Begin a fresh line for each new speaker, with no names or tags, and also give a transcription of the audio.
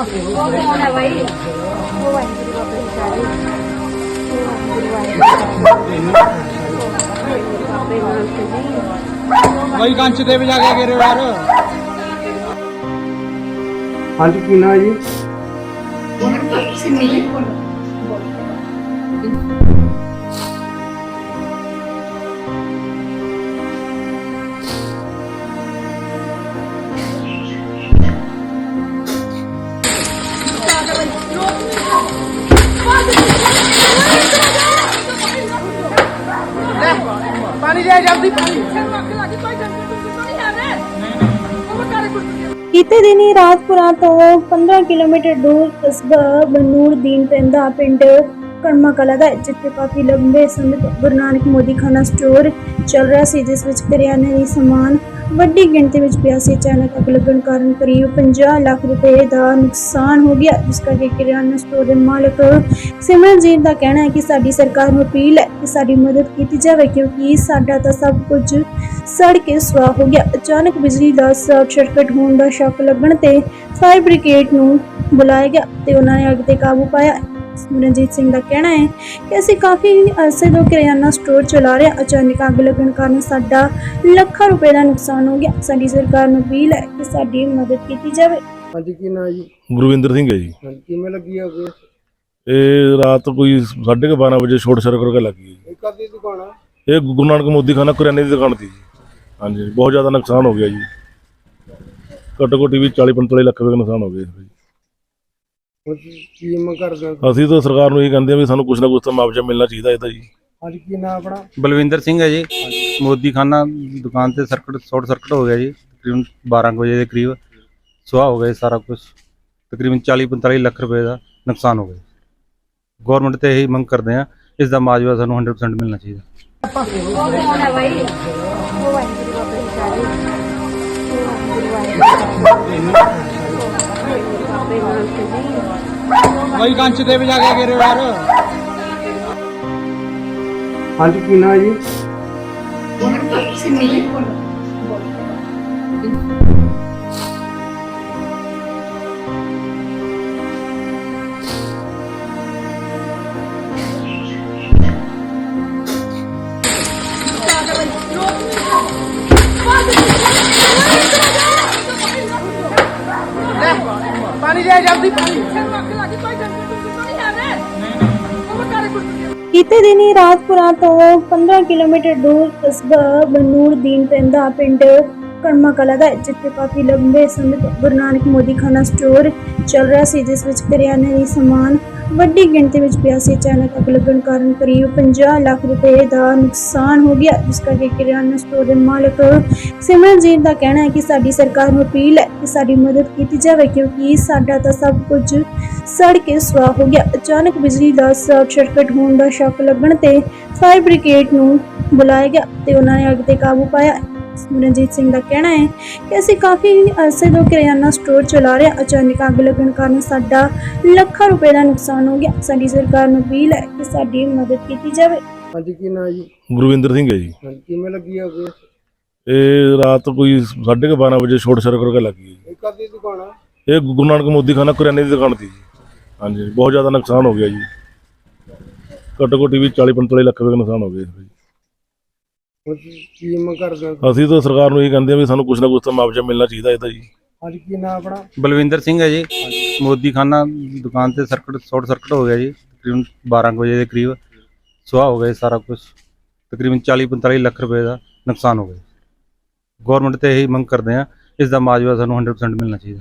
ਉਹ ਕੌਣ ਹੈ ਭਾਈ ਉਹ ਵਾਹਿਗੁਰੂ ਬਾਬਾ ਜੀ ਸਾਰੇ ਵਾਹਿਗੁਰੂ ਜੀ
ਬਾਈ ਕੰਚ ਦੇ ਵੀ ਜਾ ਕੇ ਗਿਰੇ ਯਾਰ।
ਹਾਂਜੀ ਕੀ ਨਾਂ ਜੀ?
ਪਾਣੀ ਦੇ ਜਲਦੀ, ਪਾਣੀ।
ਬੀਤੇ ਦਿਨੀ ਰਾਜਪੁਰਾ ਤੋਂ 15 ਕਿਲੋਮੀਟਰ ਦੂਰ ਕਸਬਾ ਬਨੂਰ ਦੀਨ ਪੈਂਦਾ ਪਿੰਡ ਕੜਮਾ ਕਲਾ ਦਾ ਹੈ, ਜਿੱਥੇ ਕਾਫੀ ਲੰਬੇ ਸਮੇਂ ਤੋਂ ਗੁਰੂ ਨਾਨਕ ਮੋਦੀ ਖਾਨਾ ਸਟੋਰ ਚੱਲ ਰਿਹਾ ਸੀ ਜਿਸ ਵਿੱਚ ਕਰਿਆਨੇ ਦੀ ਸਮਾਨ ਵੱਡੀ ਗਿਣਤੀ ਵਿੱਚ ਪਿਆ ਸੀ। ਅਚਾਨਕ ਅੱਗ ਲੱਗਣ ਕਾਰਨ ਕਰੀਬ 50 ਲੱਖ ਰੁਪਏ ਦਾ ਨੁਕਸਾਨ ਹੋ ਗਿਆ ਜਿਸ ਕਰਕੇ ਕਰਿਆਨਾ ਸਟੋਰ ਦੇ ਮਾਲਕ ਸਿਮਰਨਜੀਤ ਦਾ ਕਹਿਣਾ ਹੈ ਕਿ ਸਾਡੀ ਸਰਕਾਰ ਨੂੰ ਅਪੀਲ ਹੈ ਕਿ ਸਾਡੀ ਮਦਦ ਕੀਤੀ ਜਾਵੇ ਕਿਉਂਕਿ ਸਾਡਾ ਤਾਂ ਸਭ ਕੁਝ ਸੜ ਕੇ ਸੁਆਹ ਹੋ ਗਿਆ। ਅਚਾਨਕ ਬਿਜਲੀ ਦਾ ਸ਼ਾਰਟ ਸਰਕਟ ਹੋਣ ਦਾ ਸ਼ੱਕ ਲੱਗਣ ਤੇ ਫਾਇਰ ਬ੍ਰਿਗੇਡ ਨੂੰ ਬੁਲਾਇਆ ਗਿਆ ਤੇ ਉਹਨਾਂ ਨੇ ਅੱਗ ਤੇ ਕਾਬੂ ਪਾਇਆ। ਸਿਮਰਨਜੀਤ ਸਿੰਘ ਦਾ ਕਹਿਣਾ ਹੈ ਕਿ ਅਸੀਂ ਕਾਫੀ ਅਰਸੇ ਤੋਂ ਕਿਰਿਆਨਾ ਸਟੋਰ ਚਲਾ ਰਹੇ ਹਾਂ। ਅਚਾਨਕ ਅੱਗ ਲੱਗਣ ਕਾਰਨ ਸਾਡਾ ਲੱਖਾਂ ਰੁਪਏ ਦਾ ਨੁਕਸਾਨ ਹੋ ਗਿਆ। ਸਾਡੀ ਸਰਕਾਰ ਨੂੰ ਅਪੀਲ ਹੈ ਕਿ ਸਾਡੀ ਮਦਦ ਕੀਤੀ ਜਾਵੇ।
ਹਾਂਜੀ ਕੀ ਨਾਂ ਜੀ?
ਗੁਰਵਿੰਦਰ ਸਿੰਘ ਹੈ ਜੀ।
ਹਾਂਜੀ ਕਿਵੇਂ ਲੱਗੀ ਆ ਅੱਗ?
ਇਹ ਰਾਤ ਕੋਈ 12:30 ਵਜੇ ਛੋਟ ਸਰਕਟ ਕਰਕੇ ਲੱਗੀ ਜੀ।
ਇਹ ਕਦ ਦੁਕਾਨ ਆ?
ਇਹ ਗੁਰੂ ਨਾਨਕ ਮੋਦੀ ਖਾਨਾ ਕਰਿਆਨੇ ਦੀ ਦੁਕਾਨ ਸੀ ਜੀ। ਹਾਂਜੀ ਬਹੁਤ ਜ਼ਿਆਦਾ ਨੁਕਸਾਨ ਹੋ ਗਿਆ ਜੀ। ਘੱਟੋ ਘੱਟ ਵੀ 40 45 ਲੱਖ ਰੁਪਏ ਦਾ ਨੁਕਸਾਨ ਹੋ ਗਿਆ ਜੀ।
ਹੁਣ ਕੀ- ਕੀ ਮੰਗ ਕਰਦੇ ਹੋ
ਅਸੀਂ ਤਾਂ ਸਰਕਾਰ ਨੂੰ ਇਹ ਕਹਿੰਦੇ ਆ ਵੀ ਸਾਨੂੰ ਕੁਝ ਨਾ ਕੁਝ ਤਾਂ ਮੁਆਵਜ਼ਾ ਮਿਲਣਾ ਚਾਹੀਦਾ ਇਹਦਾ ਜੀ।
ਹਾਂਜੀ ਕੀ ਨਾਂ ਆਪਣਾ?
ਬਲਵਿੰਦਰ ਸਿੰਘ ਹੈ ਜੀ। ਮੋਦੀ ਖਾਨਾ ਦੁਕਾਨ ਤੇ ਸਰਕਟ ਸ਼ਾਰਟ ਸਰਕਟ ਹੋ ਗਿਆ ਜੀ। ਤਕਰੀਬਨ 12 ਕੁ ਵਜੇ ਦੇ ਕਰੀਬ ਸੁਆਹ ਹੋ ਗਿਆ ਜੀ ਸਾਰਾ ਕੁਝ ਤਕਰੀਬਨ 40 45 ਲੱਖ ਰੁਪਏ ਦਾ ਨੁਕਸਾਨ ਹੋ ਗਿਆ ਗਵਰਨਮੈਂਟ ਤੇ ਇਹੀ ਮੰਗ ਕਰਦੇ ਆ ਇਸ ਦਾ ਮਾਜਵਾ ਸਾਨੂੰ 100% ਮਿਲਣਾ ਚਾਹੀਦਾ।
ਬਾਈ ਕੰਚ ਦੇ ਵੀ ਜਾ ਕੇ ਗਿਰੇ ਯਾਰ
ਹਾਂਜੀ ਕੀ ਨਾਂ ਜੀ?
ਪਾਣੀ
ਕੀਤੇ ਦਿਨੀ ਰਾਜਪੁਰਾ ਤੋਂ 15 ਕਿਲੋਮੀਟਰ ਦੂਰ ਕਸਬਾ ਬਨੂਰ ਦੀਨ ਪੈਂਦਾ ਪਿੰਡ ਕੜਮਾ ਕਲਾ ਦਾ ਹੈ, ਜਿੱਥੇ ਕਾਫੀ ਲੰਬੇ ਸਮੇਂ ਤੋਂ ਗੁਰੂ ਨਾਨਕ ਮੋਦੀ ਖਾਨਾ ਸਟੋਰ ਚੱਲ ਰਿਹਾ ਸੀ ਜਿਸ ਵਿੱਚ ਕਰਿਆਨੇ ਦੀ ਸਮਾਨ ਵੱਡੀ ਗਿਣਤੀ ਵਿੱਚ ਪਿਆ ਸੀ। ਅਚਾਨਕ ਅੱਗ ਲੱਗਣ ਕਾਰਨ ਕਰੀਬ 50 ਲੱਖ ਰੁਪਏ ਦਾ ਨੁਕਸਾਨ ਹੋ ਗਿਆ ਜਿਸ ਕਰਕੇ ਕਰਿਆਨਾ ਸਟੋਰ ਦੇ ਮਾਲਕ ਸਿਮਰਨਜੀਤ ਦਾ ਕਹਿਣਾ ਹੈ ਕਿ ਸਾਡੀ ਸਰਕਾਰ ਨੂੰ ਅਪੀਲ ਹੈ ਕਿ ਸਾਡੀ ਮਦਦ ਕੀਤੀ ਜਾਵੇ ਕਿਉਂਕਿ ਸਾਡਾ ਤਾਂ ਸਭ ਕੁਝ ਸੜ ਕੇ ਸੁਆਹ ਹੋ ਗਿਆ। ਅਚਾਨਕ ਬਿਜਲੀ ਦਾ ਸ਼ਾਰਟ ਸਰਕਟ ਹੋਣ ਦਾ ਸ਼ੱਕ ਲੱਗਣ ਤੇ ਫਾਇਰ ਬ੍ਰਿਗੇਡ ਨੂੰ ਬੁਲਾਇਆ ਗਿਆ ਤੇ ਉਹਨਾਂ ਨੇ ਅੱਗ ਤੇ ਕਾਬੂ ਪਾਇਆ। ਸਿਮਰਨਜੀਤ ਸਿੰਘ ਦਾ ਕਹਿਣਾ ਹੈ ਕਿ ਅਸੀਂ ਕਾਫੀ ਅਰਸੇ ਤੋਂ ਕਿਰਿਆਨਾ ਸਟੋਰ ਚਲਾ ਰਹੇ ਹਾਂ। ਅਚਾਨਕ ਅੱਗ ਲੱਗਣ ਕਾਰਨ ਸਾਡਾ ਲੱਖਾਂ ਰੁਪਏ ਦਾ ਨੁਕਸਾਨ ਹੋ ਗਿਆ। ਸਾਡੀ ਸਰਕਾਰ ਨੂੰ ਅਪੀਲ ਹੈ ਕਿ ਸਾਡੀ ਮਦਦ ਕੀਤੀ ਜਾਵੇ।
ਹਾਂਜੀ ਕੀ ਨਾਂ ਜੀ?
ਗੁਰਵਿੰਦਰ ਸਿੰਘ ਹੈ ਜੀ।
ਹਾਂਜੀ ਕਿਵੇਂ ਲੱਗੀ ਆ ਅੱਗ?
ਇਹ ਰਾਤ ਕੋਈ 12:30 ਵਜੇ ਛੋਟ ਸਰਕਟ ਕਰਕੇ ਲੱਗੀ ਜੀ।
ਇਹ ਕਦ ਦੁਕਾਨ ਆ?
ਇਹ ਗੁਰੂ ਨਾਨਕ ਮੋਦੀ ਖਾਨਾ ਕਰਿਆਨੇ ਦੀ ਦੁਕਾਨ ਸੀ ਜੀ। ਹਾਂਜੀ ਬਹੁਤ ਜ਼ਿਆਦਾ ਨੁਕਸਾਨ ਹੋ ਗਿਆ ਜੀ। ਘੱਟੋ ਘੱਟ ਵੀ 40 45 ਲੱਖ ਰੁਪਏ ਦਾ ਨੁਕਸਾਨ ਹੋ ਗਿਆ ਜੀ।
ਹੁਣ ਕੀ- ਕੀ ਮੰਗ ਕਰਦੇ ਹੋ?
ਅਸੀਂ ਤਾਂ ਸਰਕਾਰ ਨੂੰ ਇਹ ਕਹਿੰਦੇ ਆ ਵੀ ਸਾਨੂੰ ਕੁਝ ਨਾ ਕੁਝ ਤਾਂ ਮੁਆਵਜ਼ਾ ਮਿਲਣਾ ਚਾਹੀਦਾ ਇਹਦਾ ਜੀ।
ਹਾਂਜੀ ਕੀ ਨਾਂ ਆਪਣਾ?
ਬਲਵਿੰਦਰ ਸਿੰਘ ਹੈ ਜੀ। ਮੋਦੀ ਖਾਨਾ ਦੁਕਾਨ ਤੇ ਸਰਕਟ ਸ਼ਾਰਟ ਸਰਕਟ ਹੋ ਗਿਆ ਜੀ। ਤਕਰੀਬਨ 12 ਕੁ ਵਜੇ ਦੇ ਕਰੀਬ ਸੁਆਹ ਹੋ ਗਿਆ ਜੀ ਸਾਰਾ ਕੁਝ ਤਕਰੀਬਨ 40 45 ਲੱਖ ਰੁਪਏ ਦਾ ਨੁਕਸਾਨ ਹੋ ਗਿਆ ਗਵਰਨਮੈਂਟ ਤੇ ਇਹੀ ਮੰਗ ਕਰਦੇ ਆ ਇਸ ਦਾ ਮਾਜਵਾ ਸਾਨੂੰ 100% ਮਿਲਣਾ ਚਾਹੀਦਾ।